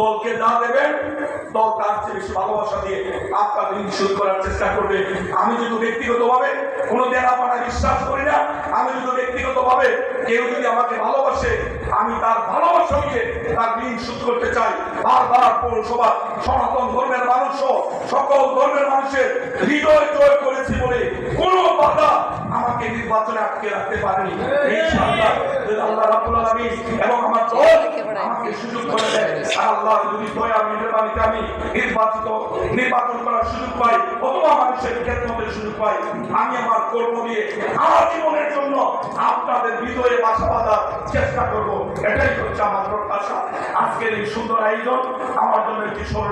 দলকে যা দেবেন, দল তার চেয়ে বেশি ভালোবাসা দিয়ে আপনার ঋণ শোধ করার চেষ্টা করবে। আমি যদি ব্যক্তিগতভাবে কোনো দেনা পানা বিশ্বাস করি না, আমি যদি ব্যক্তিগতভাবে কেউ যদি আমাকে ভালোবাসে, আমি তার ভালোবাসা দিয়ে তার ঋণ শোধ করতে চাই। বারবার পৌরসভা, সনাতন ধর্মের মানুষ সকল ধর্মের মানুষের হৃদয় জয় করেছি বলে কোনো বাধা আমাকে নির্বাচনে আটকে রাখতে পারেনি। ইনশাআল্লাহ আমার পাই আমি আমার দিয়ে আমার জীবনের জন্য আপনাদের হৃদয়ে বাসা বাঁধার চেষ্টা করব। এটাই হচ্ছে আমার প্রত্যাশা। আজকের এই সুন্দর আয়োজন আমার জন্য একটি স্মরণীয়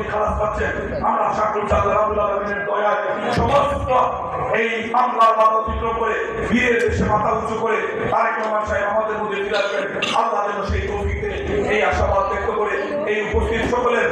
মামলা খালাস পাচ্ছেন। আমরা আশা চাঁদের আল্লাহ আলমিনের দয়ায় সমস্ত এই মামলার বাধা অতিক্রম করে, বীরের দেশে মাথা উঁচু করে তারেক রহমান সাহেব আমাদের মধ্যে ফিরে আসবেন আল্লাহ যেন সেই তৌফিক এই আশাবাদ ব্যক্ত করে এই উপস্থিত সকলের